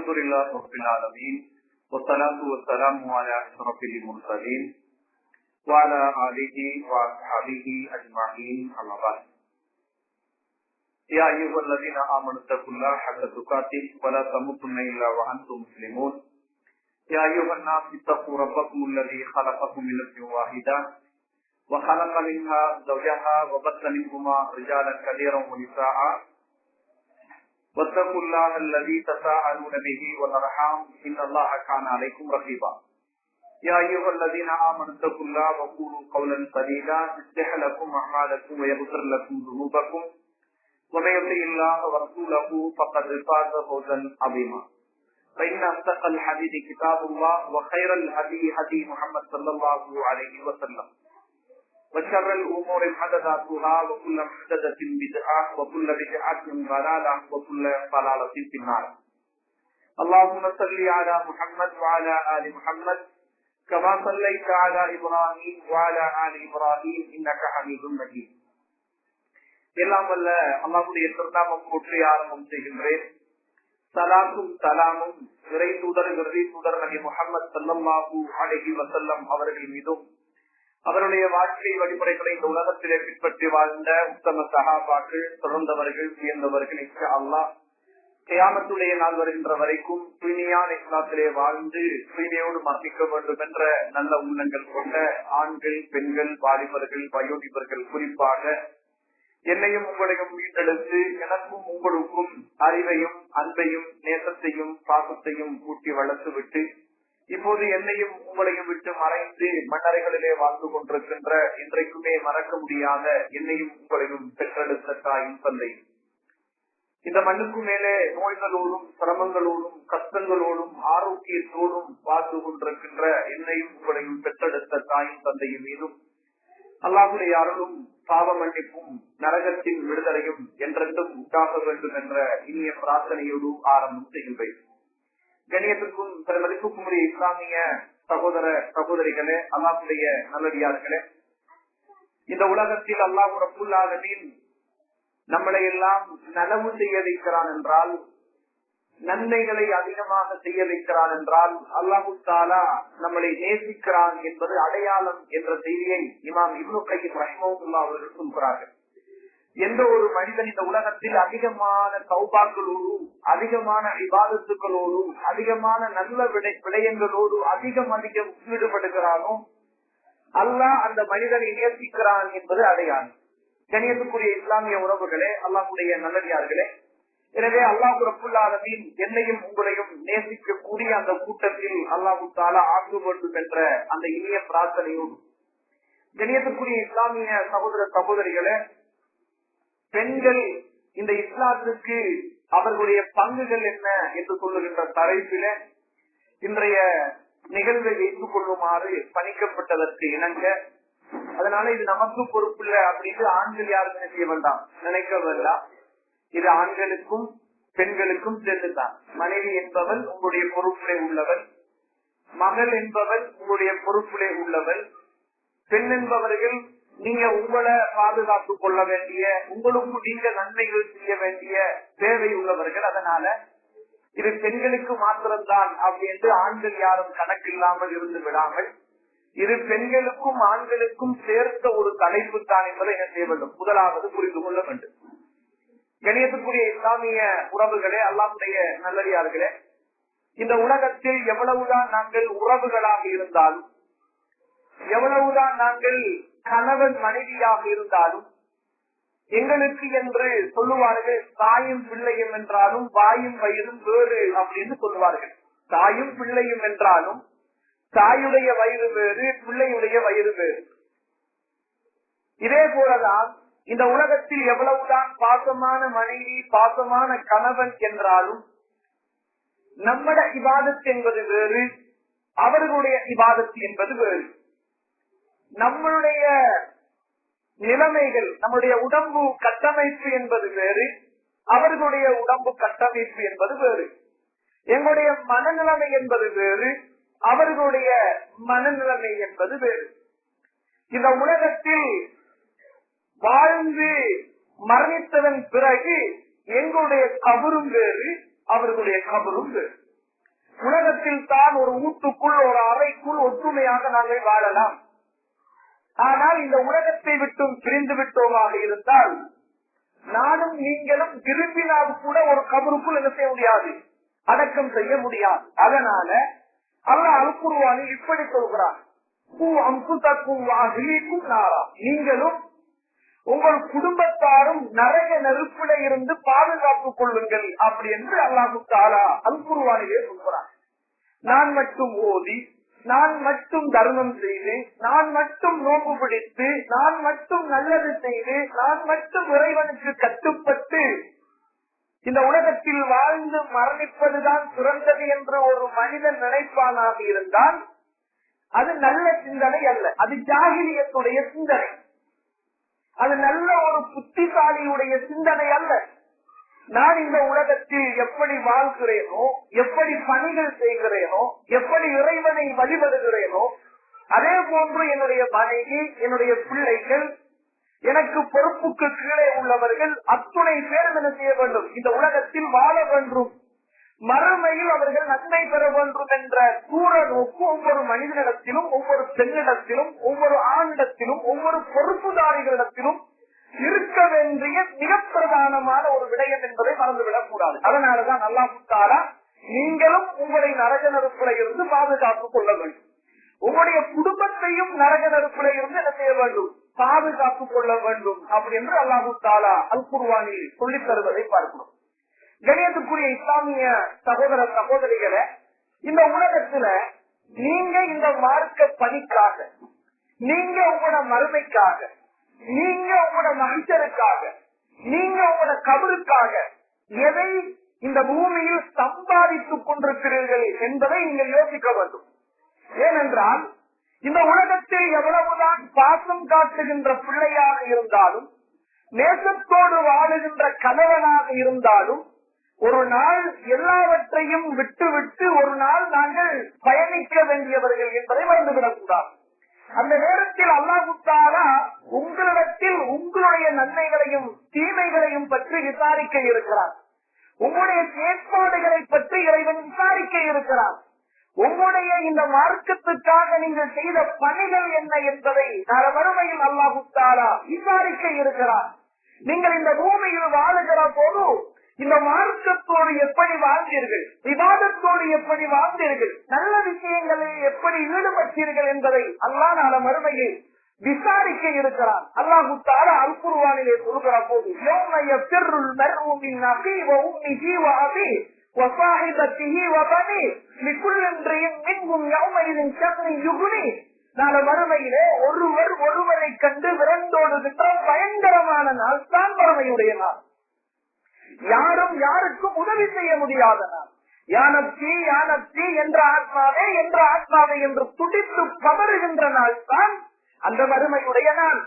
الحمد لله رب العالمين والصلاة والسلام على أشرف المرسلين وعلى آله وأصحابه أجمعين أما بعد يا أيها الذين آمنوا اتقوا الله حق تقاته ولا تموتن إلا وأنتم مسلمون يا أيها الناس اتقوا ربكم الذي خلقكم من نفس واحدة وخلق منها زوجها وبث منهما رجالا كثيرا ونساء واتقوا الله الذي تساءلون به والأرحام إن الله كان عليكم رقيبا. يا أيها الذين آمنوا اتقوا الله وقولوا قولا سديدا. يصلح لكم أعمالكم ويغفر لكم ذنوبكم. ومن يطع الله ورسوله فقد فاز فوزا عظيما. فإن أصدق الحديث كتاب الله وخير الهدي هدي محمد صلى الله عليه وسلم. وشر الأمور محدثاتها وكل محدثة بدعة وكل بدعة ضلالة وكل ضلالة في النار اللهم صل على محمد وعلى آل محمد كما صليت على إبراهيم وعلى آل إبراهيم إنك حميد مجيد எல்லாம் வல்ல அல்லாஹுடைய திருநாமம் போற்றி ஆரம்பம் செய்கின்றேன் சலாத்தும் சலாமும் இறை தூதர் விரதி தூதர் நபி முகமது சல்லல்லாஹு அலஹி வசல்லம் அவர்கள் மீதும் அவருடைய வாழ்க்கை வழிமுறைகளை இந்த உலகத்திலே பின்பற்றி வாழ்ந்த உத்தம சகாபாக்கள் தொடர்ந்தவர்கள் உயர்ந்தவர்கள் அல்லாஹ் கியாமத்துடைய நாள் வருகின்ற வரைக்கும் தூய்மையான இஸ்லாத்திலே வாழ்ந்து தூய்மையோடு மரணிக்க வேண்டும் என்ற நல்ல உள்ளங்கள் கொண்ட ஆண்கள் பெண்கள் வாலிபர்கள் வயோதிபர்கள் குறிப்பாக என்னையும் உங்களையும் மீட்டெடுத்து எனக்கும் உங்களுக்கும் அறிவையும் அன்பையும் நேசத்தையும் பாசத்தையும் கூட்டி வளர்த்து விட்டு இப்போது என்னையும் உங்களையும் விட்டு மறைந்து மன்னரைகளிலே வாழ்ந்து கொண்டிருக்கின்ற இன்றைக்குமே மறக்க முடியாத என்னையும் உங்களையும் பெற்றெடுத்த தாயும் தந்தை. இந்த மண்ணுக்கு மேலே நோய்களோடும் சிரமங்களோடும் கஷ்டங்களோடும் ஆரோக்கியத்தோடும் வாழ்ந்து கொண்டிருக்கின்ற என்னையும் உங்களையும் பெற்றெடுத்த தாயும் தந்தையும் மீதும் அல்லாஹுடைய அருளும் பாவ மன்னிப்பும் நரகத்தின் விடுதலையும் என்றென்றும் உண்டாக வேண்டும் என்ற இனிய பிரார்த்தனையோடு ஆரம்பம் செய்கின்றேன் கணியத்துக்கும் சில மதிப்புக்கும் உரிய இஸ்லாமிய சகோதர சகோதரிகளே அல்லாஹுடைய நல்லடியார்களே இந்த உலகத்தில் அல்லாஹ் ரப்புல்லாதனின் நம்மளை எல்லாம் நனவு செய்ய வைக்கிறான் என்றால் நன்மைகளை அதிகமாக செய்ய வைக்கிறான் என்றால் அல்லாஹு தாலா நம்மளை நேசிக்கிறான் என்பது அடையாளம் என்ற செய்தியை இமாம் இப்னு கையில் ரஹ்மவுல்லா அவர்கள் சொல்கிறார்கள் எந்த ஒரு மனிதன் இந்த உலகத்தில் அதிகமான சௌபாக்களோடு அதிகமான விவாதத்துக்களோடு அதிகமான நல்ல விடை விடயங்களோடு அதிகம் அதிகம் ஈடுபடுகிறானோ அல்லாஹ் அந்த மனிதனை நேசிக்கிறான் என்பது அடையாளம். கணியத்துக்குரிய இஸ்லாமிய உறவுகளே அல்லாஹுடைய நல்லடியார்களே எனவே அல்லாஹு ரப்புல்லாதமின் என்னையும் உங்களையும் நேசிக்கக்கூடிய அந்த கூட்டத்தில் அல்லாஹு தாலா ஆக்க வேண்டும் என்ற அந்த இனிய பிரார்த்தனையோடு கணியத்துக்குரிய இஸ்லாமிய சகோதர சகோதரிகளே பெண்கள் இந்த இஸ்லாத்துக்கு அவர்களுடைய பங்குகள் என்ன என்று சொல்லுகின்ற தலைப்பில இன்றைய நிகழ்வை வைத்துக் கொள்ளுமாறு பணிக்கப்பட்டதற்கு இணங்க அதனால இது நமக்கு இல்லை அப்படின்னு ஆண்கள் யாருமே செய்ய வேண்டாம் நினைக்க வேண்டாம் இது ஆண்களுக்கும் பெண்களுக்கும் சேர்ந்துதான். மனைவி என்பவள் உங்களுடைய பொறுப்பிலே உள்ளவள் மகள் என்பவள் உங்களுடைய பொறுப்பிலே உள்ளவள் பெண் என்பவர்கள் நீங்க உங்களை பாதுகாத்துக் கொள்ள வேண்டிய உங்களுக்கு நீங்க நன்மைகள் செய்ய வேண்டிய தேவை உள்ளவர்கள். அதனால இது பெண்களுக்கு மாத்திரம்தான் அப்படின்ட்டு ஆண்கள் யாரும் கணக்கில்லாமல் இருந்து விடாமல் இது பெண்களுக்கும் ஆண்களுக்கும் சேர்த்த ஒரு தலைப்பு தான் என்பதை என்ன செய்ய வேண்டும்? முதலாவது புரிந்து கொள்ள வேண்டும். கணியத்துக்குரிய இஸ்லாமிய உறவுகளே அல்லாமுடைய நல்லடியார்களே இந்த உலகத்தில் எவ்வளவுதான் நாங்கள் உறவுகளாக இருந்தாலும் எவ்வளவுதான் நாங்கள் கணவன் மனைவியாக இருந்தாலும் எங்களுக்கு என்று சொல்லுவார்கள் தாயும் பிள்ளையும் என்றாலும் வாயும் வயிறும் வேறு அப்படின்னு சொல்லுவார்கள். தாயும் பிள்ளையும் என்றாலும் தாயுடைய வயிறு வேறு பிள்ளையுடைய வயிறு வேறு. இதே போலதான் இந்த உலகத்தில் எவ்வளவுதான் பாசமான மனைவி பாசமான கணவன் என்றாலும் நம்மட இபாதத்து என்பது வேறு அவர்களுடைய இபாதத்து என்பது வேறு. நம்மளுடைய நிலைமைகள் நம்முடைய உடம்பு கட்டமைப்பு என்பது வேறு அவர்களுடைய உடம்பு கட்டமைப்பு என்பது வேறு. எங்களுடைய மனநிலைமை என்பது வேறு அவர்களுடைய மனநிலைமை என்பது வேறு. இந்த உலகத்தில் வாழ்ந்து மரணித்ததன் பிறகு எங்களுடைய கபரும் வேறு அவர்களுடைய கபரும் வேறு. உலகத்தில் தான் ஒரு வீட்டுக்குள் ஒரு அறைக்குள் ஒற்றுமையாக நாங்கள் வாழலாம். ஆனால் இந்த உலகத்தை விட்டும் பிரிந்து விட்டோமாக இருந்தால் நானும் நீங்களும் விரும்பினால் கூட ஒரு கபருக்குள் என்ன செய்ய முடியாது? அடக்கம் செய்ய முடியாது. அதனால அல்லா அல்குருவானி இப்படி சொல்கிறார் நீங்களும் உங்கள் குடும்பத்தாரும் நரக நெருப்பில இருந்து பாதுகாத்துக் கொள்ளுங்கள் அப்படி என்று அல்லாஹு தாலா அல்குருவானிலே சொல்கிறான். நான் மட்டும் ஓதி நான் மட்டும் தர்மம் செய்து நான் மட்டும் நோம்பு பிடித்து நான் மட்டும் நல்லது செய்து நான் மட்டும் இறைவனுக்கு கட்டுப்பட்டு இந்த உலகத்தில் வாழ்ந்து மரணிப்பதுதான் சிறந்தது என்று ஒரு மனிதன் நினைப்பானாக இருந்தால் அது நல்ல சிந்தனை அல்ல. அது ஜாகிரியத்துடைய சிந்தனை. அது நல்ல ஒரு புத்திசாலியுடைய சிந்தனை அல்ல. நான் இந்த உலகத்தில் எப்படி வாழ்கிறேனோ எப்படி பணிகள் செய்கிறேனோ எப்படி இறைவனை வழிபடுகிறேனோ அதே போன்று என்னுடைய மனைவி என்னுடைய பிள்ளைகள் எனக்கு பொறுப்புக்கு கீழே உள்ளவர்கள் அத்துணை பேரும் என்ன செய்ய வேண்டும்? இந்த உலகத்தில் வாழ வேண்டும். மறுமையில் அவர்கள் நன்மை பெற வேண்டும் என்ற தூர நோக்கு ஒவ்வொரு மனிதனிடத்திலும் ஒவ்வொரு பெண்ணிடத்திலும் ஒவ்வொரு ஆணிடத்திலும் ஒவ்வொரு பொறுப்புதாரிகளிடத்திலும் இருக்க வேண்டிய மிக பிரதானமான ஒரு விடயம் என்பதை மறந்துவிடக் கூடாது அதனாலதான் நல்லா முத்தாரா நீங்களும் உங்களை நரக நெருப்புல இருந்து பாதுகாத்துக் கொள்ள வேண்டும். உங்களுடைய குடும்பத்தையும் நரக நெருப்புல இருந்து என்ன செய்ய வேண்டும்? பாதுகாத்துக் கொள்ள வேண்டும். அப்படி என்று அல்லாஹு தாலா அல் குர்வானில் சொல்லித் தருவதை பார்க்கிறோம். கணியத்துக்குரிய இஸ்லாமிய சகோதர சகோதரிகளை இந்த உலகத்துல நீங்க இந்த மார்க்க பணிக்காக நீங்க உங்களோட மறுமைக்காக நீங்க உங்களோட மனுஷருக்காக நீங்க உங்களோட கபருக்காக எதை இந்த பூமியில் சம்பாதித்துக் கொண்டிருக்கிறீர்கள் என்பதை நீங்கள் யோசிக்க வேண்டும். ஏனென்றால் இந்த உலகத்தில் எவ்வளவுதான் பாசம் காட்டுகின்ற பிள்ளையாக இருந்தாலும் நேசத்தோடு வாழுகின்ற கணவனாக இருந்தாலும் ஒரு நாள் எல்லாவற்றையும் விட்டுவிட்டு ஒரு நாள் நாங்கள் பயணிக்க வேண்டியவர்கள் என்பதை மறந்துவிடக்கூடாது. அந்த நேரத்தில் அல்லாஹுத்தாலா உங்களிடத்தில் உங்களுடைய நன்மைகளையும் தீமைகளையும் பற்றி விசாரிக்க இருக்கிறார். உங்களுடைய செயற்பாடுகளை பற்றி இறைவன் விசாரிக்க இருக்கிறார். உங்களுடைய இந்த மார்க்கத்துக்காக நீங்கள் செய்த பணிகள் என்ன என்பதை நல வறுமையில் அல்லாஹுத்தாலா விசாரிக்க இருக்கிறார். நீங்கள் இந்த பூமியில் வாழுகிற போது இந்த மார்க்கத்தோடு எப்படி வாழ்ந்தீர்கள் விவாதத்தோடு எப்படி வாழ்ந்தீர்கள் நல்ல விஷயங்களில் எப்படி ஈடுபட்டீர்கள் என்பதை அல்லாஹ் நாள மறுமையில் விசாரிக்க இருக்கிறான் அல்லாஹு தாரா அல்குருவானிலே சொல்கிற போது யோமைய பெருள் மர்வுமின் அபி உம்மிஹி வ அபி وصاحبته وبني لكل امرئ منهم يومئذ شأن يغني நாள மறுமையிலே ஒருவர் ஒருவரை கண்டு விரண்டோடுகின்ற பயங்கரமான நாள் தான் மறுமையுடைய நாள் யாரும் யாருக்கும் உதவி செய்ய முடியாத நாள் யானப்தி யானப்தி என்ற ஆத்மாவே என்ற ஆத்மாவே என்று துடித்து பதறுகின்ற நாள் தான் அந்த வறுமையுடைய நான்.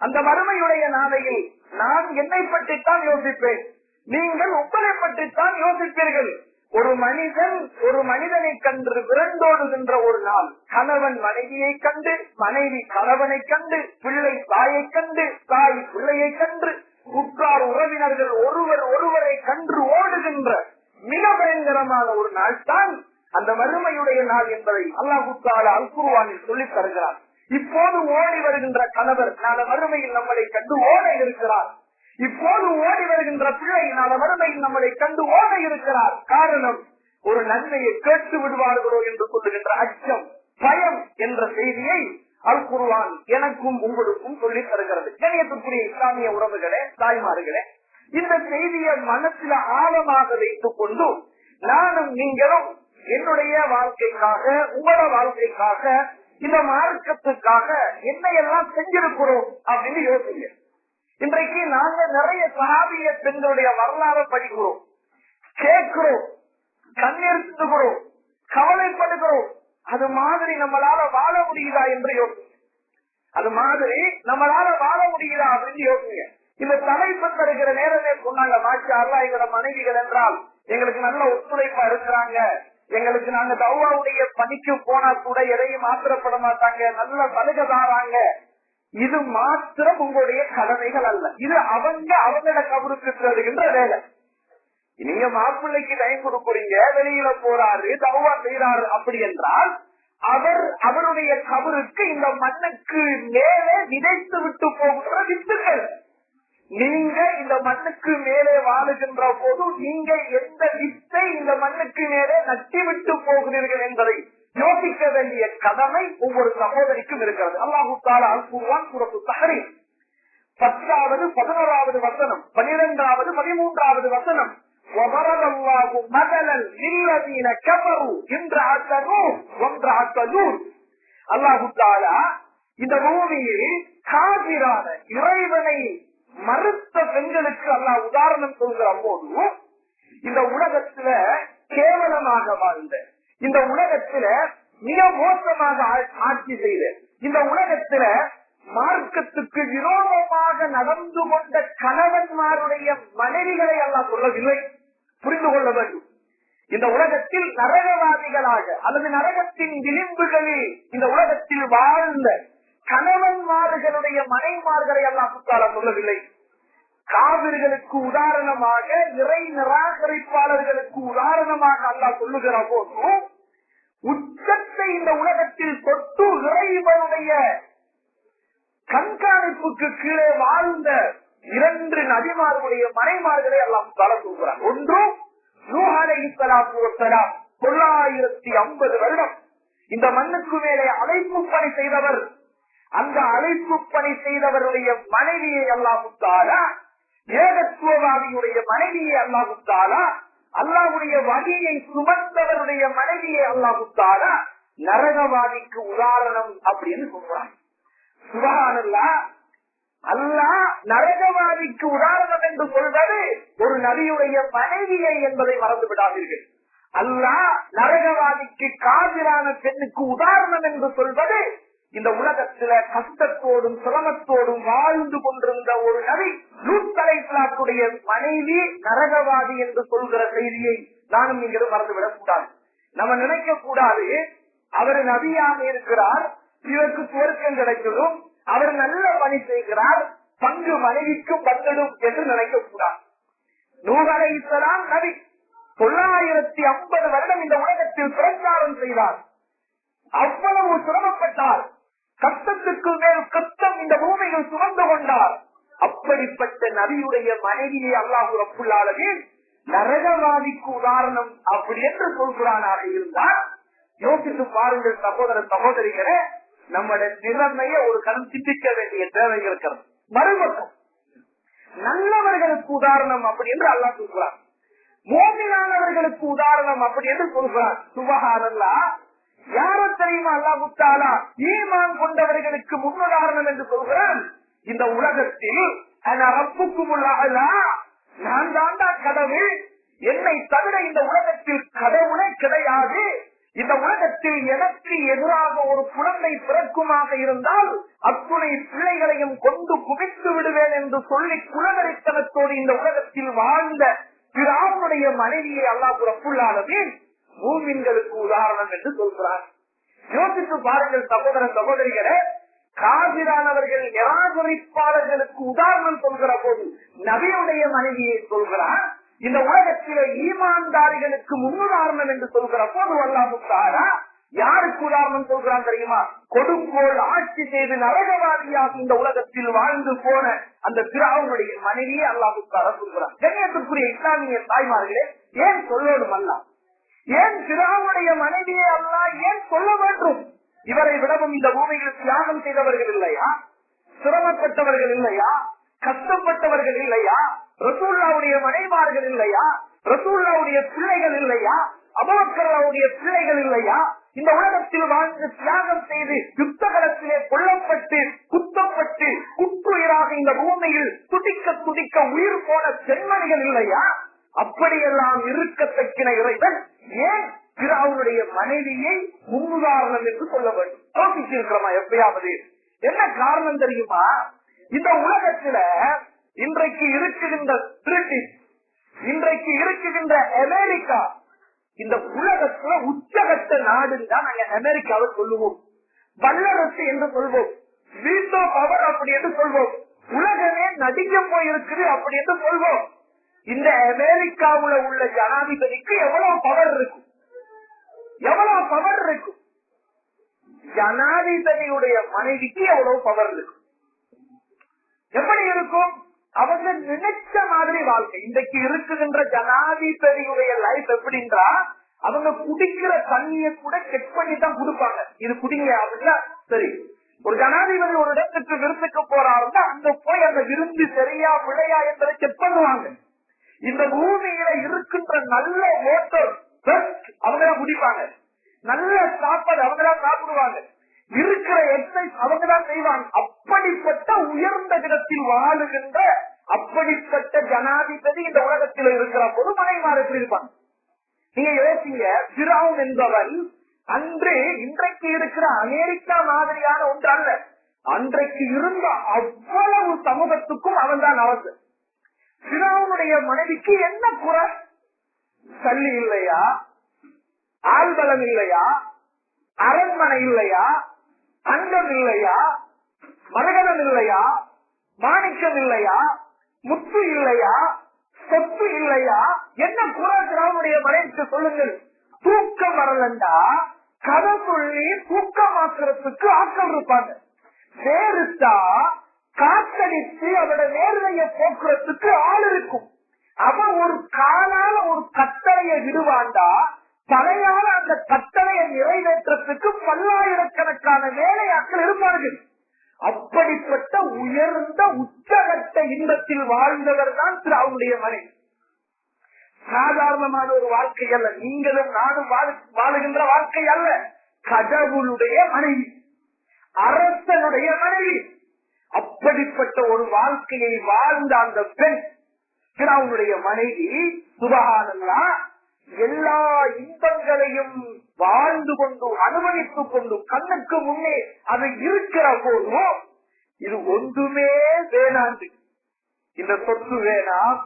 அந்த வறுமையுடைய நாளையில் நான் என்னை பற்றித்தான் யோசிப்பேன். நீங்கள் உங்களை பற்றித்தான் யோசிப்பீர்கள். ஒரு மனிதன் ஒரு மனிதனை கண்டு விரண்டோடுகின்ற ஒரு நாள். கணவன் மனைவியை கண்டு மனைவி கணவனை கண்டு பிள்ளை தாயை கண்டு தாய் பிள்ளையை கண்டு உற்றார் உறவினர்கள் ஒருவர் ஒருவரை கன்று ஓடுகின்ற மிக பயங்கரமான ஒரு நாள் தான் அந்த வறுமையுடைய நாள் என்பதை அல்லாஹு அல்குருவானில் சொல்லித் தருகிறார் இப்போது ஓடி வருகின்ற கணவர் நாள வறுமையில் நம்மளை கண்டு ஓட இருக்கிறார். இப்போது ஓடி வருகின்ற பிள்ளை நாள வறுமையில் நம்மளை கண்டு ஓட இருக்கிறார். காரணம் ஒரு நன்மையை கேட்டு விடுவார்களோ என்று சொல்லுகின்ற அச்சம் பயம் என்ற செய்தியை அல் குருவான் எனக்கும் உங்களுக்கும் சொல்லி தருகிறது. கணியத்துக்குரிய இஸ்லாமிய உறவுகளே தாய்மார்களே இந்த செய்தியை மனசில ஆழமாக வைத்துக் கொண்டு நானும் நீங்களும் என்னுடைய வாழ்க்கைக்காக உங்களோட வாழ்க்கைக்காக இந்த மார்க்கத்துக்காக என்ன எல்லாம் செஞ்சிருக்கிறோம் அப்படின்னு யோசிங்க. இன்றைக்கு நாங்க நிறைய சகாபிய பெண்களுடைய வரலாறு படிக்கிறோம். கேட்கிறோம். கண்ணீர் கவலைப்படுகிறோம். அது மாதிரி நம்மளால வாழ முடியுதா என்று யோசிங்க. அது மாதிரி நம்மளால வாழ முடியுதா அப்படின்னு யோசிங்க. இந்த தலைப்பு தருகிற நேரமே சொன்னாங்க மாச்சாரா எங்களோட மனைவிகள் என்றால் எங்களுக்கு நல்ல ஒத்துழைப்பா இருக்கிறாங்க. எங்களுக்கு நாங்க தௌவாவுடைய பணிக்கு போனா கூட எதையும் மாத்திரப்பட மாட்டாங்க. நல்ல சலுகை தாராங்க. இது மாத்திரம் உங்களுடைய கடமைகள் அல்ல. இது அவங்க அவங்களோட கபருக்கு தருகின்ற வேலை. நீங்க மாப்பிள்ளைக்கு டைம் கொடுக்குறீங்க வெளியில போறாரு தவா செய்யறாரு அப்படி என்றால் அவர் அவருடைய கபருக்கு இந்த மண்ணுக்கு மேலே விதைத்து விட்டு போகிற வித்துகள் நீங்க இந்த மண்ணுக்கு மேலே வாழுகின்ற போது நீங்க எந்த வித்தை இந்த மண்ணுக்கு மேலே நட்டி விட்டு போகிறீர்கள் என்பதை யோசிக்க வேண்டிய கடமை ஒவ்வொரு சகோதரிக்கும் இருக்கிறது. அல்லாஹு தாலா கூறுவான் புறத்து தகரி பத்தாவது பதினோராவது வசனம் பனிரெண்டாவது பதிமூன்றாவது வசனம். وضرب الله مثلا للذين كفروا امرأة نوح وامرأة لوط அல்லாஹு தாலா இந்த பூமியில் காதிரான இறைவனை மறுத்த பெண்களுக்கு அல்லாஹ் உதாரணம் சொல்கிற போது இந்த உலகத்துல கேவலமாக வாழ்ந்த இந்த உலகத்துல மிக மோசமாக ஆ- ஆட்சி செய்த இந்த உலகத்துல மார்க்கத்துக்கு விரோதமாக நடந்து கொண்ட கணவன்மாருடைய மனைவிகளை எல்லாம் சொல்லவில்லை புரிந்து கொள்ள வேண்டும். இந்த உலகத்தில் நரகவாதிகளாக அல்லது நரகத்தின் விளிம்புகளில் இந்த உலகத்தில் வாழ்ந்த கணவன்மார்களுடைய மனைமார்களை எல்லாம் சுத்தால சொல்லவில்லை. காவிர்களுக்கு உதாரணமாக இறை நிராகரிப்பாளர்களுக்கு உதாரணமாக அல்லா சொல்லுகிற போது உச்சத்தை இந்த உலகத்தில் தொட்டு இறைவனுடைய கண்காணிப்புக்கு கீழே வாழ்ந்த இரண்டு நபிமார்களுடைய மனைமார்களை எல்லாம் தர சொல்கிறார் இஸ்லாம் தொள்ளாயிரத்தி ஐம்பது வருடம். இந்த மண்ணுக்கு மேலே அழைப்பு பணி செய்தவர் அந்த அழைப்பு பணி செய்தவருடைய மனைவியை அல்லாஹுத்தாலா ஏகத்துவவாதியுடைய மனைவியை அல்லாஹுத்தாலா அல்லாவுடைய வகையை சுமந்தவருடைய மனைவியை அல்லாஹுத்தாலா நரகவாதிக்கு உதாரணம் அப்படின்னு சொல்றாங்க சுபஹானல்லா அல்லாஹ் நரகவாதிக்கு உதாரணம் என்று சொல்வது ஒரு நபியுடைய மனைவியை என்பதை மறந்து விடாதீர்கள். அல்லாஹ் நரகவாதிக்கு காதிரான பெண்ணுக்கு உதாரணம் என்று சொல்வது இந்த உலகத்துல கஷ்டத்தோடும் சிரமத்தோடும் வாழ்ந்து கொண்டிருந்த ஒரு நபி நூத்தலைக்குடைய மனைவி நரகவாதி என்று சொல்கிற செய்தியை நானும் நீங்கள் மறந்துவிடக் கூடாது. நம்ம நினைக்க கூடாது அவர் நபியாக இருக்கிறார் இவருக்கு சுவர்க்கம் கிடைக்கணும் அவர் நல்ல பணி செய்கிறார் பங்கு மனைவிக்கும் பங்கிடும் என்று நினைக்க கூடாது நூகலை இஸ்லாம் நபி தொள்ளாயிரத்தி ஐம்பது வருடம் இந்த உலகத்தில் பிரச்சாரம் செய்தார். அவ்வளவு சிரமப்பட்டார். கஷ்டத்துக்கு மேல் கஷ்டம் இந்த பூமியில் சுமந்து கொண்டார். அப்படிப்பட்ட நபியுடைய மனைவியை அல்லாஹு அப்புள்ளாளவே நரகவாதிக்கு உதாரணம் அப்படி என்று சொல்கிறானாக இருந்தால் யோசித்து பாருங்கள் சகோதர சகோதரிகளே நம்முடைய திறமைய ஒரு கணம் சிந்திக்க வேண்டிய தேவை இருக்கிறது. மறுபக்கம் நல்லவர்களுக்கு உதாரணம் அப்படி என்று அல்லா சொல்கிறார் மோமினானவர்களுக்கு உதாரணம் அப்படி என்று சொல்கிறார் சுபகாரல்லா யார தெரியுமா அல்லா முத்தாலா? ஈமான் கொண்டவர்களுக்கு முன்னுதாரணம் என்று சொல்கிறான். இந்த உலகத்தில் ரப்புக்கும் நான் தாண்டா கடவுள். என்னை தவிர இந்த உலகத்தில் கடவுளே கிடையாது. இந்த உலகத்தில் எனக்கு எதிராக ஒரு குழந்தை பிறக்குமாக இருந்தால் அத்துணை பிள்ளைகளையும் கொண்டு குவித்து விடுவேன் என்று சொல்லி குலகரித்தனத்தோடு இந்த உலகத்தில் வாழ்ந்த பிராவுடைய மனைவியை அல்லாஹ் ரப்புள்ளானவே உதாரணம் என்று சொல்கிறார். யோசித்து பாருங்கள் சகோதர சகோதரிகளே காவிரானவர்கள் நிராகரிப்பாளர்களுக்கு உதாரணம் சொல்கிற போது நபியுடைய மனைவியை சொல்கிறார் இந்த உலகத்தில ஈமான்தாரிகளுக்கு முன்னுதாரணம் என்று சொல்கிற போது அல்லாமுத்தாரா யாருக்கு உதாரணம் சொல்கிறான் தெரியுமா? கொடுங்கோல் ஆட்சி செய்து நரகவாதியாக இந்த உலகத்தில் வாழ்ந்து போன அந்த திராவுடைய மனைவியை அல்லாஹுக்கார சொல்கிறான். கண்ணியத்திற்குரிய இஸ்லாமிய தாய்மார்களே ஏன் சொல்லணும் அல்ல? ஏன் திராவுடைய மனைவியை அல்ல ஏன் சொல்ல வேண்டும்? இவரை விடவும் இந்த பூமியில் தியாகம் செய்தவர்கள் இல்லையா? சிரமப்பட்டவர்கள் இல்லையா? கஷ்டப்பட்டவர்கள் இல்லையா? ரசூல்லாவுடைய மனைவார்கள் இல்லையா? ரசூல்லாவுடைய பிள்ளைகள் இல்லையா? அபோக்கருடைய பிள்ளைகள் இல்லையா? இந்த உலகத்தில் வாழ்ந்து தியாகம் செய்து யுத்த களத்திலே கொல்லப்பட்டு குத்தப்பட்டு குற்றுயிராக இந்த பூமியில் துடிக்க துடிக்க உயிர் போன பெண்மணிகள் இல்லையா? அப்படியெல்லாம் இருக்கத்தக்கின இறைவன் ஏன் பிறாவுடைய மனைவியை முன்னுதாரணம் என்று சொல்ல வேண்டும்? யோசிச்சிருக்கிறோமா எப்பயாவது? என்ன காரணம் தெரியுமா? இந்த உலகத்துல இன்றைக்கு இருக்குகின்ற பிரிட்டிஷ் இன்றைக்கு இருக்குகின்ற அமெரிக்கா இந்த உலகத்துல உச்சகட்ட நாடுன்னு தான் நாங்க அமெரிக்காவை சொல்லுவோம். வல்லரசு என்று சொல்வோம். வீட்டோ பவர் அப்படி என்று சொல்வோம். உலகமே நடிக்க போயிருக்குது அப்படி என்று சொல்வோம். இந்த அமெரிக்காவுல உள்ள ஜனாதிபதிக்கு எவ்வளவு பவர் இருக்கும்? எவ்வளவு பவர் இருக்கும்? ஜனாதிபதியுடைய மனைவிக்கு எவ்வளவு பவர் இருக்கும்? எப்படி இருக்கும்? அவங்க நினைச்ச மாதிரி வாழ்க்கை. இன்றைக்கு இருக்குகின்ற ஜனாதிபதியுடைய லைஃப் எப்படின்றா அவங்க குடிக்கிற தண்ணிய கூட செக் பண்ணி தான் கொடுப்பாங்க. இது குடிங்க அப்படின்னா சரி ஒரு ஜனாதிபதி ஒரு இடத்துக்கு விருந்துக்கு போறாருன்னா அங்க போய் அந்த விருந்து சரியா விளையா என்பதை செக் பண்ணுவாங்க. இந்த பூமியில இருக்கின்ற நல்ல ஹோட்டல் அவங்க குடிப்பாங்க. நல்ல சாப்பாடு அவங்க சாப்பிடுவாங்க. இருக்கிற எக்ஸைஸ் அவங்க தான் செய்வாங்க. அப்படிப்பட்ட உயர்ந்த இடத்தில் வாழுகின்ற அப்படிப்பட்ட ஜனாதிபதி இந்த உலகத்தில் இருக்கிற போது மனைமாறு இருப்பாங்க? நீங்க யோசிங்க சிராவும் என்பவன் அன்று இன்றைக்கு இருக்கிற அமெரிக்கா மாதிரியான ஒன்று அல்ல அன்றைக்கு இருந்த அவ்வளவு சமூகத்துக்கும் அவன் தான் அவசர். சிராவுடைய மனைவிக்கு என்ன குறை? சல்லி இல்லையா? ஆள்பலம் இல்லையா? அரண்மனை இல்லையா? அங்கம் இல்லையா மரகதம் இல்லையா மாணிக்கம் இல்லையா முத்து இல்லையா? சொத்து இல்லையா? என்ன குரானுடைய மனைவிக்கு சொல்லுங்கள். தூக்கம் வரலண்டா? கதை சொல்லி தூக்கமாக்குறதுக்கு ஆக்கம் இருப்பாங்க. வேறுத்தா காத்தடித்து அவட நேர்மையை போக்குறதுக்கு ஆள் இருக்கும். அவன் ஒரு காலால ஒரு கட்டளைய விடுவாண்டா? தலையால அந்த கட்டளையை நிறைவேற்றத்துக்கு பல்லாயிரக்கணக்கான வேலையாட்கள் இருப்பார்கள். அப்படிப்பட்ட உயர்ந்த உச்சகட்ட இன்பத்தில் வாழ்ந்தவர் தான் திரு அவனுடைய மனைவி சாதாரணமான ஒரு வாழ்க்கை அல்ல. நீங்களும் நானும் வாழுகின்ற வாழ்க்கை அல்ல. கடவுளுடைய மனைவி. அரசனுடைய மனைவி. அப்படிப்பட்ட ஒரு வாழ்க்கையை வாழ்ந்த அந்த பெண் அவனுடைய மனைவி சுபகானல்லா எல்லா இன்பங்களையும் வாழ்ந்து கொண்டு அனுபவித்துக் கொண்டு கண்ணுக்கு முன்னே அது இருக்கிற போதும் இது ஒன்றுமே வேணாண்டு. இந்த சொத்து வேணாம்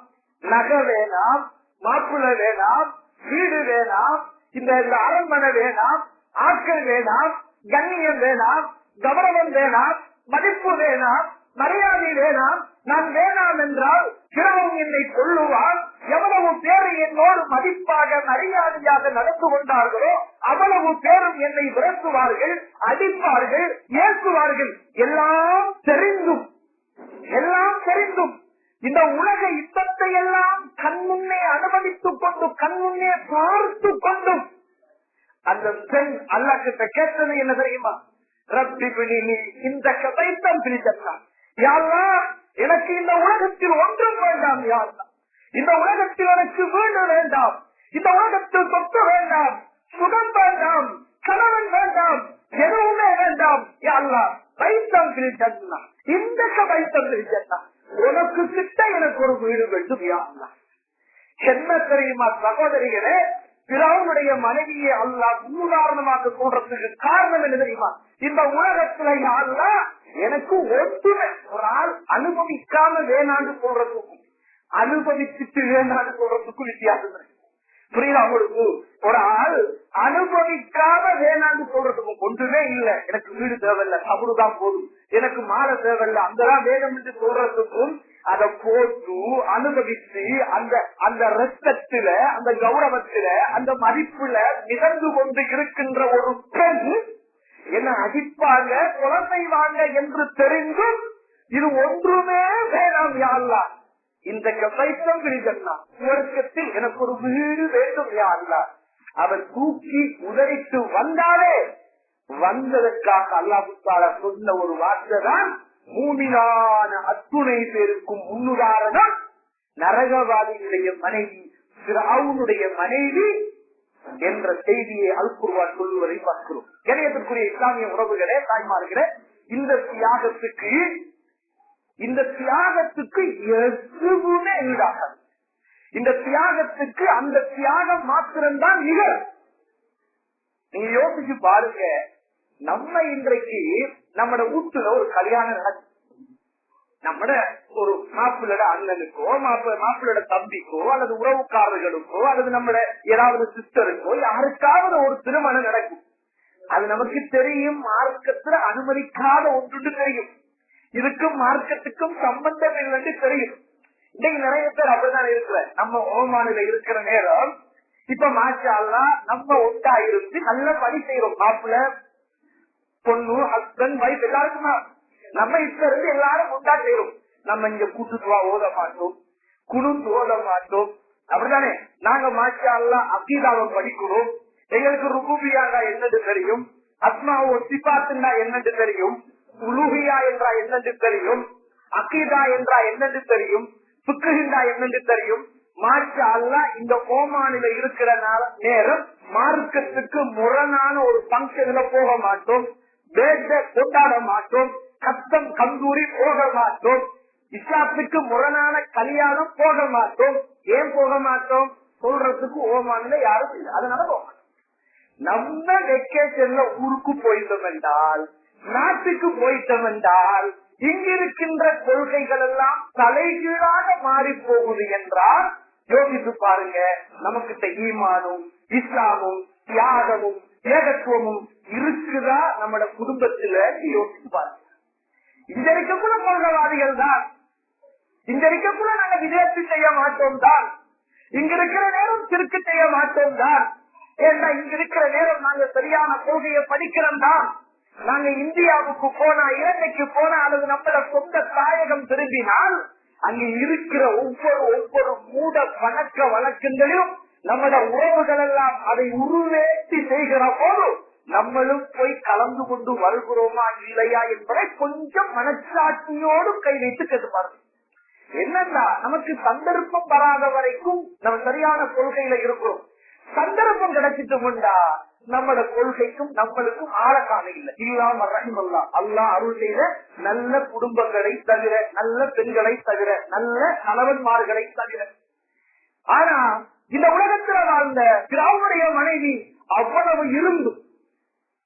நகை வேணாம் மாப்பிள்ளை வேணாம் வீடு வேணாம் இந்த அரண்மனை வேணாம் ஆட்கள் வேணாம் கண்ணியம் வேணாம் கௌரவம் வேணாம் மதிப்பு வேணாம் மரியாதை வேணாம். நான் வேணாம் என்றால் பிறவும் என்னை கொள்ளுவான் பேர் என்னோடு மதிப்பாக மரியாதையாக நடந்து கொண்டார்களோ அவ்வளவு பேரும் என்னை விரட்டுவார்கள் அடிப்பார்கள் ஏற்றுவார்கள். எல்லாம் தெரிந்தும் எல்லாம் தெரிந்தும். இந்த உலக யுத்தத்தை எல்லாம் கண்முன்னே அனுமதித்துக் கொண்டு கண்முன்னே பார்த்து கொண்டும். அந்த பெண் அல்லா கிட்ட கேட்டது என்ன தெரியுமா? ரப்பி பிடினி இந்த கதைத்தான் பிரித்தா யாரா எனக்கு இந்த உலகத்தில் ஒன்றும் வேண்டாம் யாரா இந்த உலகத்தில் எனக்கு வீடு வேண்டாம். இந்த உலகத்தில் சொத்து வேண்டாம். சுகம் வேண்டாம். கணவன் வேண்டாம். எதுவுமே வேண்டாம். யாரா வைத்தம் பிரித்தா இந்த வைத்தம் பிரித்தா உனக்கு கிட்ட எனக்கு ஒரு வீடு வேண்டும் யாரா என்ன தெரியுமா சகோதரிகளே? பிறவனுடைய மனைவியை அல்லா உதாரணமாக சொல்றதுக்கு காரணம் என்ன தெரியுமா? இந்த உலகத்துல யாருன்னா எனக்கு ஒற்றுமை ஒரு ஆள் அனுபவிக்காம வேணான்னு சொல்றதுக்கும் அனுபவிச்சுட்டு வேணான்னு சொல்றதுக்கும் வித்தியாசம் இருக்கு புரியுதா உங்களுக்கு ஒரு ஆள் அனுபவிக்காம வேணான்னு சொல்றதுக்கும் ஒன்றுமே இல்ல எனக்கு வீடு தேவையில்ல கபருதான் போதும் எனக்கு மாலை தேவையில்ல அங்கதான் வேணும் என்று சொல்றதுக்கும் அதை போட்டு அனுபவித்து அந்த அந்த ரத்தத்துல அந்த கௌரவத்துல அந்த மதிப்புல நிகழ்ந்து கொண்டு இருக்கின்ற ஒரு பெண் என்ன அடிப்பாங்க கொலை செய்வாங்க என்று தெரிந்தும் இது ஒன்றுமே வேணாம் யாருலாம் இந்த கசைத்தம் சுவர்க்கத்தில் எனக்கு ஒரு வீடு வேண்டும் யாருலா அவர் தூக்கி உதவிட்டு வந்தாலே வந்ததற்காக அல்லாஹுத்தால சொன்ன ஒரு வார்த்தை தான் மூமிலான அத்துணை பேருக்கும் முன்னுதாரணம் நரகவாதியுடைய மனைவி திராவுனுடைய மனைவி என்ற செய்தியை அல்குருவா சொல்லுவதை பார்க்கிறோம். இணையத்திற்குரிய இஸ்லாமிய உறவுகளே தாய்மார்களே இந்த தியாகத்துக்கு இந்த தியாகத்துக்கு எதுவுமே ஈடாகாது. இந்த தியாகத்துக்கு அந்த தியாகம் மாத்திரம்தான் நிகழ் நீங்க யோசிச்சு பாருங்க நம்ம இன்றைக்கு நம்மட வீட்டுல ஒரு கல்யாணம் நடக்கும் நம்மட ஒரு மாப்பிள்ளோட அண்ணனுக்கோ மாப்பிள்ள மாப்பிள்ளோட தம்பிக்கோ அல்லது உறவுக்காரர்களுக்கோ அல்லது நம்மட ஏதாவது சிஸ்டருக்கோ யாருக்காவது ஒரு திருமணம் நடக்கும். அது நமக்கு தெரியும் மார்க்கத்துல அனுமதிக்காத ஒன்று தெரியும். இதுக்கும் மார்க்கத்துக்கும் சம்பந்தம் இல்லைன்னு தெரியும். இன்னைக்கு நிறைய பேர் அப்படிதான் இருக்கிற நம்ம ஓமானில இருக்கிற நேரம் இப்ப மாஷா நம்ம ஒட்டா இருந்து நல்ல பணி செய்யறோம் மாப்பிள்ள பொண்ணு ஹஸ்பண்ட் வைஃப் எல்லாருக்குமா? நம்ம இப்ப இருந்து எல்லாரும் ஒட்டா செய்யறோம் நம்ம இங்க கூட்டுத்துவா ஓத மாட்டோம். குடும்பு ஓத மாட்டோம். அப்படிதானே நாங்க மாஷா அல்லா அக்கீதாவை படிக்கிறோம். எங்களுக்கு ருபூபியாண்டா என்னது தெரியும். அத்மாவோ சிபாத்துண்டா என்னது தெரியும். உலுகியா என்றா என்னென்று தெரியும் அக்கீதா என்றா என்னென்று தெரியும் சுக்குகிண்டா என்னன்னு தெரியும். மாற்று அல்லா இந்த ஓமானில இருக்கிற நேரம் மார்க்கத்துக்கு முரணான ஒரு பங்கன்ல போக மாட்டோம். கொண்டாட மாட்டோம். கத்தம் கந்தூரி போக மாட்டோம். இஸ்லாத்துக்கு முரணான கல்யாணம் போக மாட்டோம். ஏன் போக மாட்டோம்? சொல்றதுக்கு ஓமான்ல யாரும் இல்லை. அதனால போக மாட்டோம். நம்ம வெக்கேஷன்ல ஊருக்கு போயிருந்தோம் என்றால் நாட்டுக்கு போயிட்டோம் என்றால் இங்கிருக்கின்ற கொள்கைகள் எல்லாம் தலைகீழாக மாறி போகுது என்றால் யோசித்து பாருங்க நமக்கு ஈமானும் இஸ்லாமும் தியாகமும் ஏகத்துவமும் இருக்குதா நம்மட குடும்பத்துல யோசித்து பாருங்க. இங்க இருக்கக்கூட கொள்கைவாதிகள் தான். இங்க இருக்கக்கூட நாங்க விஜயத்து செய்ய மாட்டோம் தான். இங்க இருக்கிற நேரம் திருக்கு செய்ய மாட்டோம் தான். ஏன்னா இங்க இருக்கிற நேரம் நாங்க சரியான கொள்கையை படிக்கிறோம் தான். நாங்க இந்தியாவுக்கு போனா இலங்கைக்கு போனா அல்லது நம்மள சொந்த தாயகம் திரும்பினால் அங்க இருக்கிற ஒவ்வொரு ஒவ்வொரு மூட பழக்க வழக்கங்களையும் நம்மட உறவுகள் எல்லாம் அதை உருவேற்றி செய்கிற போது நம்மளும் போய் கலந்து கொண்டு வருகிறோமா இல்லையா என்பதை கொஞ்சம் மனச்சாட்சியோடு கை வைத்து கேட்டுப்பாரு என்னன்னா நமக்கு சந்தர்ப்பம் வராத வரைக்கும் நம்ம சரியான கொள்கையில இருக்கிறோம். சந்தர்ப்பம் கிடைச்சிட்டோம்டா நம்மட கொள்கைக்கும் நம்மளுக்கும் ஆழக்கால இல்லை. இல்லாம ரஹிமல்லா அல்லா அருள் செய்த நல்ல குடும்பங்களை தவிர நல்ல பெண்களை தவிர நல்ல கணவன்மார்களை தவிர. ஆனா இந்த உலகத்துல வாழ்ந்த திராவுடைய மனைவி அவ்வளவு இருந்தும்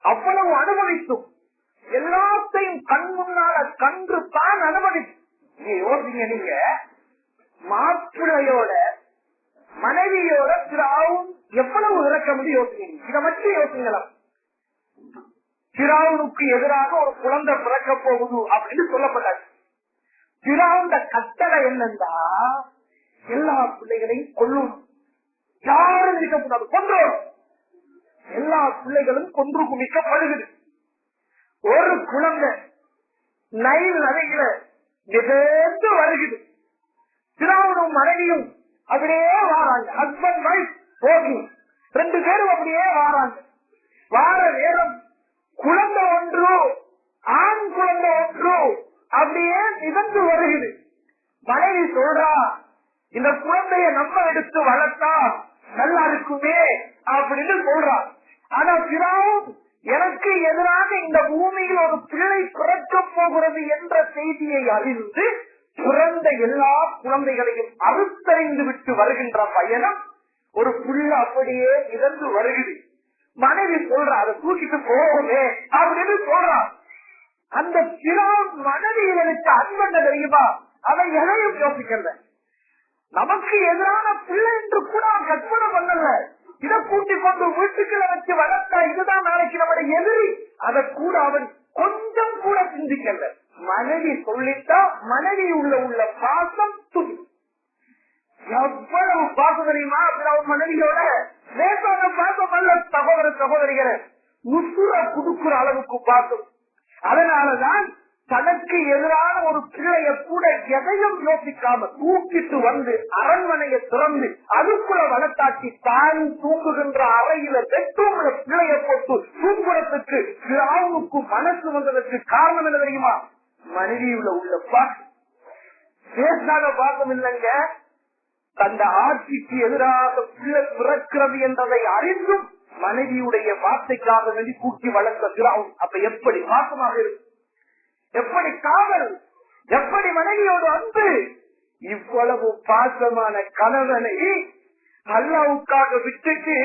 அவ்வளவு அனுபவித்தும் எல்லாத்தையும் கண் முன்னால கன்று தான் அனுபவித்து. நீங்க யோசிங்க நீங்க மாப்பிள்ளையோட மனைவியோட திராவும் எவ்வளவு இறக்கமதி முடியும் யோசிங்க. இதை மட்டும் யோசிக்கலாம். திராவுனுக்கு எதிராக ஒரு குழந்தை பிறக்க போகுது அப்படின்னு சொல்லப்பட்டாரு திராவுண்ட கட்டளை என்னன்னா எல்லா பிள்ளைகளையும் கொல்லும். யாரும் இருக்கக்கூடாது கொன்றோம். எல்லா பிள்ளைகளும் கொன்று குமிக்கப்படுகிறது ஒரு குழந்தை நைல் நதியில நிகழ்ந்து வருகிறது. திராவிடம் மனைவியும் அதிலே வாராங்க. ஹஸ்பண்ட் வைஃப் போகி. ரெண்டு பேரும் அப்படியே வாராங்க. வார நேரம் குழந்தை ஒன்று ஆண் குழந்தை ஒன்று அப்படியே மிதந்து வருகிறது. மனைவி சொல்றா இந்த குழந்தைய நம்ம எடுத்து வளர்த்தா நல்லா இருக்குமே அப்படின்னு சொல்றா. ஆனா பிறாவும் எனக்கு எதிராக இந்த பூமியில் ஒரு பிள்ளை பிறக்க போகிறது என்ற செய்தியை அறிந்து பிறந்த எல்லா குழந்தைகளையும் அறுத்தறிந்து விட்டு வருகின்ற பயணம் ஒரு புள்ள அப்படியே இறந்து வருகிறது. மனைவி சொல்றா அதை தூக்கிட்டு போகவே அப்படின்னு சொல்றான் அந்த சிறா மனைவியில் எனக்கு அன்பண்ண தெரியுமா? அவன் எதையும் யோசிக்கல. நமக்கு எதிரான பிள்ளை என்று கூட கற்பனை பண்ணல. இதை கூட்டிக் கொண்டு வீட்டுக்குள்ள வச்சு வளர்த்தா இதுதான் நாளைக்கு நம்முடைய எதிரி. அதை கூட அவன் கொஞ்சம் கூட சிந்திக்கல. மனைவி சொல்லிட்டா மனைவி உள்ள உள்ள பாசம் துணி எவ்வளவு பார்க்க தெரியுமா? மனைவியோட லேசான பார்க்க நல்ல சகோதர சகோதரிகளை உசுர குடுக்குற அளவுக்கு பார்க்கும். அதனாலதான் தனக்கு எதிரான ஒரு பிள்ளைய கூட எதையும் யோசிக்காம தூக்கிட்டு வந்து அரண்மனையை திறந்து அதுக்குள்ள வளர்த்தாட்டி தான் தூங்குகின்ற அறையில வெட்டுங்கிற பிள்ளைய போட்டு தூங்குறதுக்கு பிராவுக்கு மனசு வந்ததற்கு காரணம் என்ன தெரியுமா? மனைவியுள்ள உள்ள பாசம். பேசாத இல்லைங்க. தந்த ஆட்சிக்கு எதிராக பிள்ளை பிறக்கிறது என்பதை அறிந்தும் மனைவியுடைய வார்த்தைக்காக வேண்டி கூட்டி வளர்த்த திராவும் அப்ப எப்படி பாசமாக இருக்கும் எப்படி காவல் எப்படி மனைவியோடு அன்பு? இவ்வளவு பாசமான கணவனை அல்லாவுக்காக விட்டுட்டு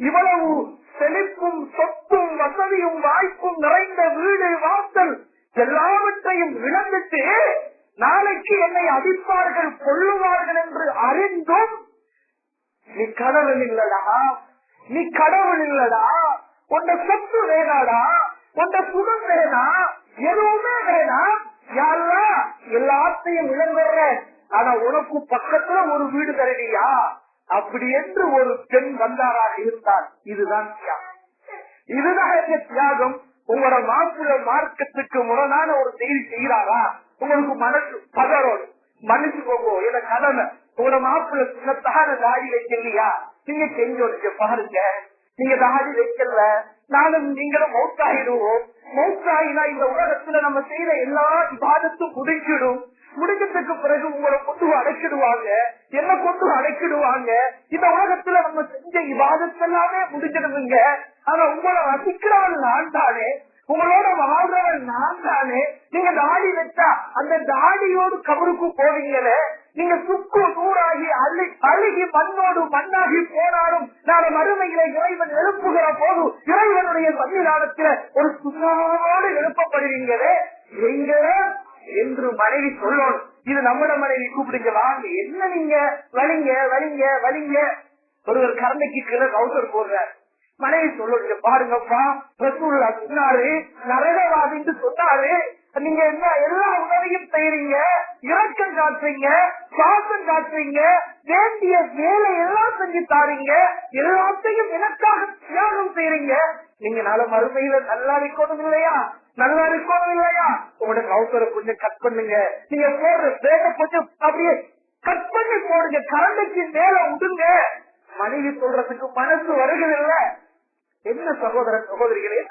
இவ்வளவு செழிப்பும் சொத்தும் வசதியும் வாய்ப்பும் நிறைந்த வீடு வாசல் எல்லாவற்றையும் இழந்துட்டு நாளைக்கு என்னை அடிப்பார்கள் கொள்ளுவார்கள் என்று அறிந்தும் நீ கடவுள் இல்லடா நீ கடவுள் இல்லடா உன்ன சொத்து வேணாடா உன்ன சுகம் வேணா எதுவுமே வேணா யாரா எல்லாத்தையும் இழந்துடுற ஆனா உனக்கு பக்கத்துல ஒரு வீடு தருவியா அப்படி என்று ஒரு பெண் வந்தாராக இருந்தார் இதுதான் தியாகம். இதுதான் எங்க தியாகம். உங்களோட மாப்பிள்ள மார்க்கத்துக்கு முரணான ஒரு செய்தி செய்கிறாரா? உங்களுக்கு மனசு பதறோம் போகும் என்ன கடமை. உங்களோட மாப்பிள்ள சின்னத்தான தாடி வைக்கலையா நீங்க செஞ்சோங்க பாருங்க நீங்க தாடி வைக்கல நானும் நீங்களும் மௌத்தாகிடுவோம் மௌத்தாகினா இந்த உலகத்துல நம்ம செய்யற எல்லா விவாதத்தும் முடிஞ்சிடும். முடிஞ்சதுக்கு பிறகு உங்களை கொண்டு அடைச்சிடுவாங்க. என்ன கொண்டு அடைச்சிடுவாங்க? இந்த உலகத்துல நம்ம செஞ்ச விவாதத்தெல்லாமே முடிஞ்சிடுவீங்க ஆனா உங்களை ரசிக்கிறவன் நான் தானே. உங்களோட வாழ்றவன் நான் தானே. நீங்க தாடி வச்சா அந்த தாடியோடு கபருக்கு போவீங்களே. நீங்க சுக்கு நூறாகி அள்ளி அழுகி மண்ணோடு மண்ணாகி போனாலும் நாளை மறுமையில இறைவன் எழுப்புகிற போது இறைவனுடைய சன்னிதானத்துல ஒரு சுண்ணோடு எழுப்பப்படுவீங்களே. எங்க என்று மனைவி சொல்லணும். இது நம்மட மனைவி கூப்பிடுங்க. வாங்க என்ன நீங்க? வலிங்க வலிங்க வலிங்க. ஒருவர் கரண்டைக்கு கீழே கவுசர் போடுறாரு. மனைவி சொல்லுங்க பாருங்கப்பா ரசூல்லா சொன்னாரு நரகவாதின்னு சொன்னாரு. நீங்க என்ன எல்லா உதவியும் செய்யறீங்க இறக்கம் காட்டுறீங்க சுவாசம் காட்டுறீங்க வேண்டிய வேலை எல்லாம் செஞ்சு தாரீங்க எல்லாத்தையும் எனக்காக தியாகம் செய்யறீங்க நீங்க நாளை மறுமையில நல்லா இருக்கணும் இல்லையா? நல்லா இருக்கணும் இல்லையா? உங்களோட கவுசரை கொஞ்சம் கட் பண்ணுங்க. நீங்க போடுற பேக கொஞ்சம் அப்படியே கட் பண்ணி போடுங்க. கரண்டுக்கு மேல விடுங்க மனைவி சொல்றதுக்கு மனசு வருகிறதில்ல. என்ன சகோதர சகோதரிகளே? என்ன